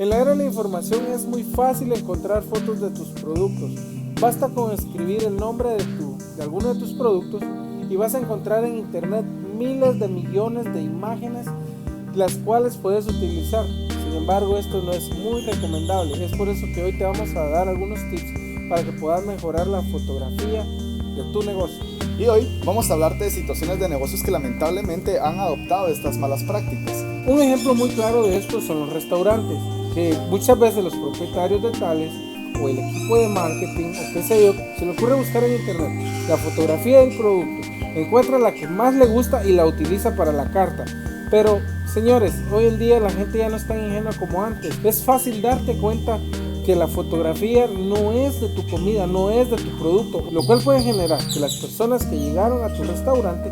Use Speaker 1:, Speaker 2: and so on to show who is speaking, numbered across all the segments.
Speaker 1: En la era de la información es muy fácil encontrar fotos de tus productos. Basta con escribir el nombre de, tu, de alguno de tus productos y vas a encontrar en internet miles de millones de imágenes las cuales puedes utilizar. Sin embargo, esto no es muy recomendable. Es por eso que hoy te vamos a dar algunos tips para que puedas mejorar la fotografía de tu negocio.
Speaker 2: Y hoy vamos a hablarte de situaciones de negocios que lamentablemente han adoptado estas malas prácticas.
Speaker 1: Un ejemplo muy claro de esto son los restaurantes que muchas veces los propietarios de tales o el equipo de marketing o qué sé yo, se le ocurre buscar en internet la fotografía del producto, encuentra la que más le gusta y la utiliza para la carta. Pero, señores, hoy en día la gente ya no es tan ingenua como antes. Es fácil darte cuenta que la fotografía no es de tu comida, no es de tu producto, lo cual puede generar que las personas que llegaron a tu restaurante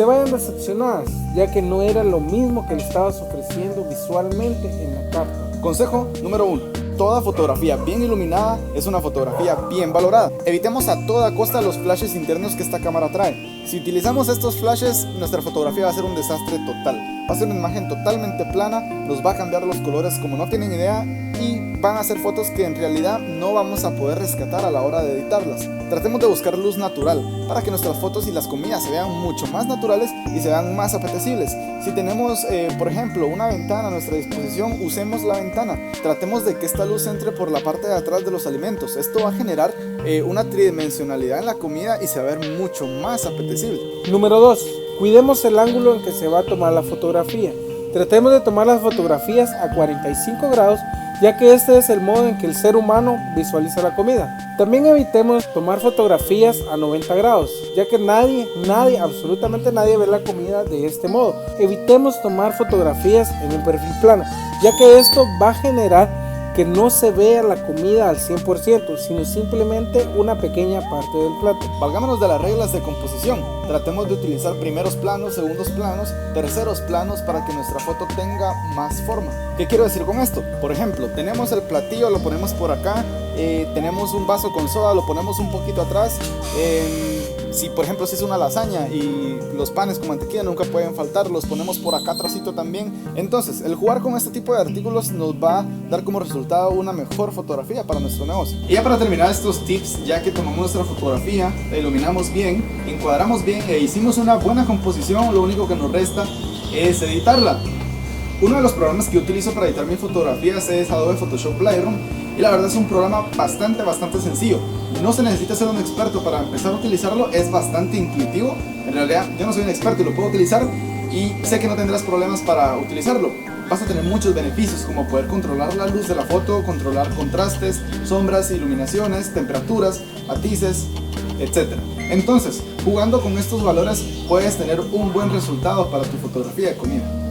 Speaker 1: se vayan decepcionadas, ya que no era lo mismo que le estabas ofreciendo visualmente en la carta.
Speaker 2: Consejo número 1. Toda fotografía bien iluminada es una fotografía bien valorada. Evitemos a toda costa los flashes internos que esta cámara trae. Si utilizamos estos flashes, nuestra fotografía va a ser un desastre total. Va una imagen totalmente plana, nos va a cambiar los colores como no tienen idea y van a ser fotos que en realidad no vamos a poder rescatar a la hora de editarlas. Tratemos de buscar luz natural para que nuestras fotos y las comidas se vean mucho más naturales y se vean más apetecibles. Si tenemos, eh, por ejemplo, una ventana a nuestra disposición, usemos la ventana. Tratemos de que esta luz entre por la parte de atrás de los alimentos. Esto va a generar eh, una tridimensionalidad en la comida y se va a ver mucho más apetecible.
Speaker 1: Número 2. Cuidemos el ángulo en que se va a tomar la fotografía. Tratemos de tomar las fotografías a 45 grados ya que este es el modo en que el ser humano visualiza la comida. También evitemos tomar fotografías a 90 grados, ya que nadie, nadie, absolutamente nadie ve la comida de este modo. Evitemos tomar fotografías en un perfil plano, ya que esto va a generar que no se vea la comida al 100%, sino simplemente una pequeña parte del plato.
Speaker 2: Valgámonos de las reglas de composición. Tratemos de utilizar primeros planos, segundos planos, terceros planos para que nuestra foto tenga más forma. ¿Qué quiero decir con esto? Por ejemplo, tenemos el platillo, lo ponemos por acá, eh, tenemos un vaso con soda, lo ponemos un poquito atrás. Si por ejemplo si es una lasaña y los panes con mantequilla nunca pueden faltar, los ponemos por acá atrásito también. Entonces, el jugar con este tipo de artículos nos va a dar como resultado una mejor fotografía para nuestro negocio. Y ya para terminar estos tips, ya que tomamos nuestra fotografía, la iluminamos bien, encuadramos bien e hicimos una buena composición, lo único que nos resta es editarla. Uno de los programas que utilizo para editar mis fotografías es Adobe Photoshop Lightroom y la verdad es un programa bastante bastante sencillo. No se necesita ser un experto para empezar a utilizarlo, es bastante intuitivo. En realidad yo no soy un experto y lo puedo utilizar y sé que no tendrás problemas para utilizarlo. Vas a tener muchos beneficios como poder controlar la luz de la foto, controlar contrastes, sombras, iluminaciones, temperaturas, matices, etc. Entonces, jugando con estos valores puedes tener un buen resultado para tu fotografía de comida.